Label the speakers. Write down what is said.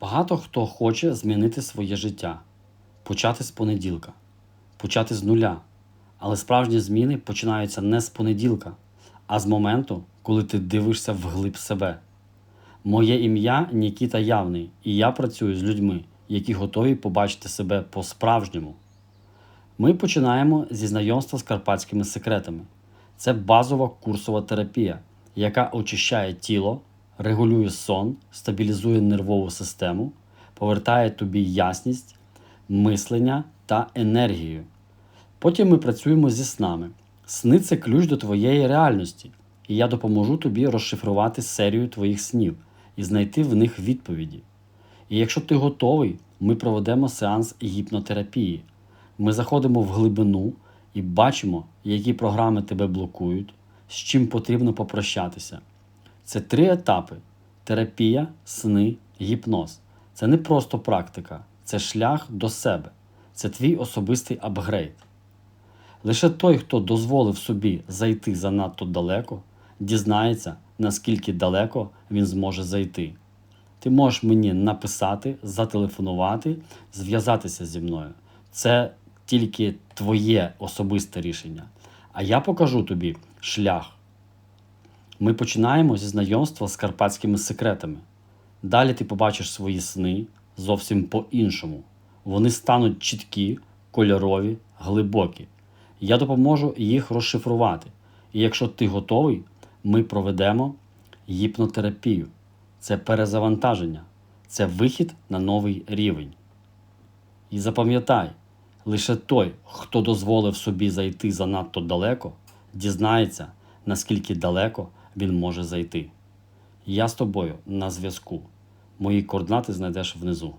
Speaker 1: Багато хто хоче змінити своє життя, почати з понеділка, почати з нуля. Але справжні зміни починаються не з понеділка, а з моменту, коли ти дивишся вглиб себе. Моє ім'я Нікіта Явний, і я працюю з людьми, які готові побачити себе по-справжньому. Ми починаємо зі знайомства з карпатськими секретами. Це базова курсова терапія, яка очищає тіло, регулює сон, стабілізує нервову систему, повертає тобі ясність, мислення та енергію. Потім ми працюємо зі снами. Сни це ключ до твоєї реальності, і я допоможу тобі розшифрувати серію твоїх снів і знайти в них відповіді. І якщо ти готовий, ми проведемо сеанс гіпнотерапії. Ми заходимо в глибину і бачимо, які програми тебе блокують, з чим потрібно попрощатися. Це три етапи: терапія, сни, гіпноз. Це не просто практика, це шлях до себе, це твій особистий апгрейд. Лише той, хто дозволив собі зайти занадто далеко, дізнається, наскільки далеко він зможе зайти. Ти можеш мені написати, зателефонувати, зв'язатися зі мною. Це тільки твоє особисте рішення. А я покажу тобі шлях. Ми починаємо зі знайомства з карпатськими секретами. Далі ти побачиш свої сни зовсім по-іншому. Вони стануть чіткі, кольорові, глибокі. Я допоможу їх розшифрувати. І якщо ти готовий, ми проведемо гіпнотерапію. Це перезавантаження, це вихід на новий рівень. І запам'ятай, лише той, хто дозволив собі зайти занадто далеко, дізнається, наскільки далеко він може зайти. Я з тобою на зв'язку. Мої координати знайдеш внизу.